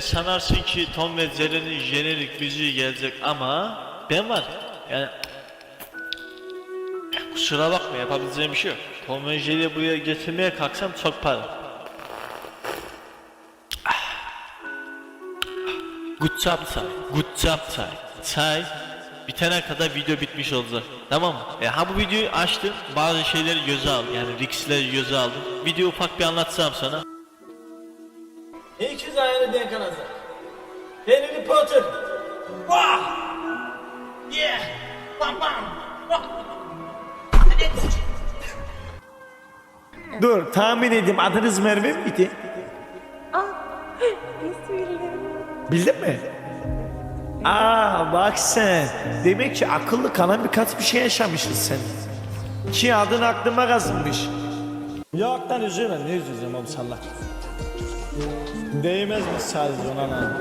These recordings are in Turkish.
sen sanarsın ki Tom ve Jerry'nin jenerik müziği gelecek ama ben var. Yani kusura bakma yapabileceğim bir şey yok. Tom ve Jerry'i buraya getirmeye kalksam çok para. Good job say. Good job say. Say. Bitene kadar video bitmiş olacak. Tamam mı? E, ha bu videoyu açtım. Bazı şeyleri göze aldım. Yani riskleri göze aldım. Video ufak bir anlatsam sana. İkiz ayını denk alacak. Harry Potter. Vah! Yeah! Bam bam! Dur tahmin edeyim adınız Merve miydi? Bildin mi? Aa bak sen. Demek ki akıllı kalan birkaç bir şey yaşamışsın sen. Ki adın aklıma kazınmış. Yok lan üzülme ne üzüleceğim oğlum sallah. Değmez mi sadece ona lan?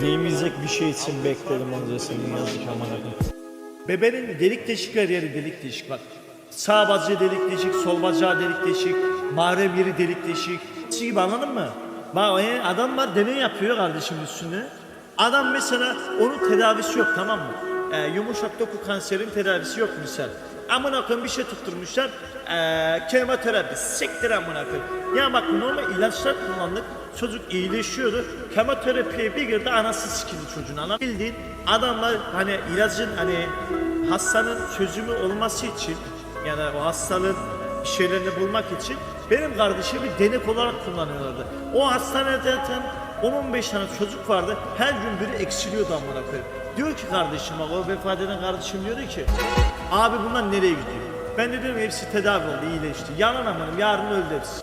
Değmeyecek bir şey için bekledim onca senin yazık aman akım. Bebenin delik deşik her yeri delik deşik bak. Sağ bacağı delik deşik, sol bacağı delik deşik, mahrem yeri delik deşik. Şey gibi anladın mı? Bak e, adam var deney yapıyor kardeşim üstüne. Adam mesela onun tedavisi yok tamam mı? Ee, yumuşak doku kanserin tedavisi yok misal. Amına koyayım bir şey tutturmuşlar. Ee, kemoterapi. Siktir amına koyayım. Ya bak normal ilaçlar kullandık. Çocuk iyileşiyordu. Kemoterapiye bir girdi anası sikildi çocuğun. Ana bildiğin adamlar hani ilacın hani hastanın çözümü olması için yani o hastalığın bir şeylerini bulmak için benim kardeşimi denek olarak kullanıyorlardı. O hastanede zaten 10-15 tane çocuk vardı. Her gün biri eksiliyordu amına koyayım. Diyor ki kardeşim bak o vefat eden kardeşim diyordu ki abi bunlar nereye gidiyor? Ben de diyorum hepsi tedavi oldu iyileşti. Yalan amanım yarın öldü hepsi.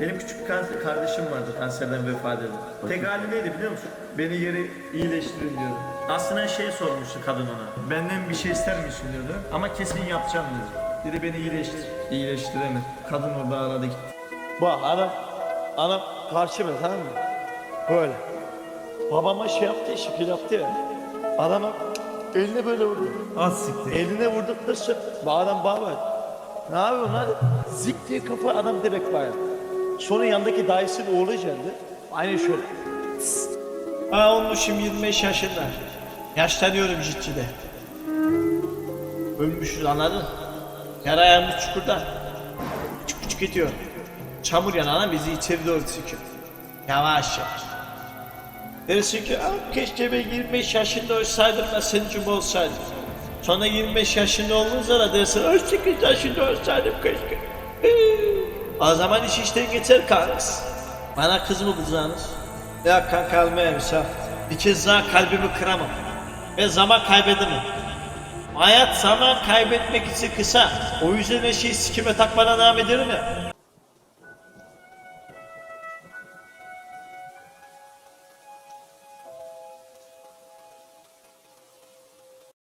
Benim küçük bir kanser kardeşim vardı kanserden vefat eden. Tek neydi biliyor musun? Beni yeri iyileştirin diyordu. Aslında şey sormuştu kadın ona. Benden bir şey ister misin diyordu. Ama kesin yapacağım dedi. Dedi beni iyileştir. İyileştiremedi. Kadın orada aradı gitti. Bak adam, adam karşıma tamam mı? Böyle. Babama şey yaptı, şekil yaptı ya. Adama eline böyle vurdu. Az siktir. Eline sonra bu adam bağır. Ne yapıyorsun lan? Zik diye kafa adam direkt bağır. Sonra yanındaki dayısının oğlu geldi. Aynı şöyle. Ha olmuşum 25 yaşında. Yaşlanıyorum ciddi de. Ölmüşüz anladın? Yara ayağımız çukurda. Küçük küçük gidiyor. Çamur yanağına bizi içeri doğru çekiyor. Yavaş yavaş. Dersin ki "Aa, keşke ben 25 yaşında olsaydım da gibi olsaydım. Sonra 25 yaşında olduğunuzda da dersin 18 yaşında olsaydım keşke. O zaman iş işten geçer kanks. Bana kız mı bulacaksınız? Ya kanka almayayım Bir kez daha kalbimi kıramam. Ve zaman kaybedemem. Hayat zaman kaybetmek için kısa. O yüzden her şeyi sikime takmana devam ederim ya.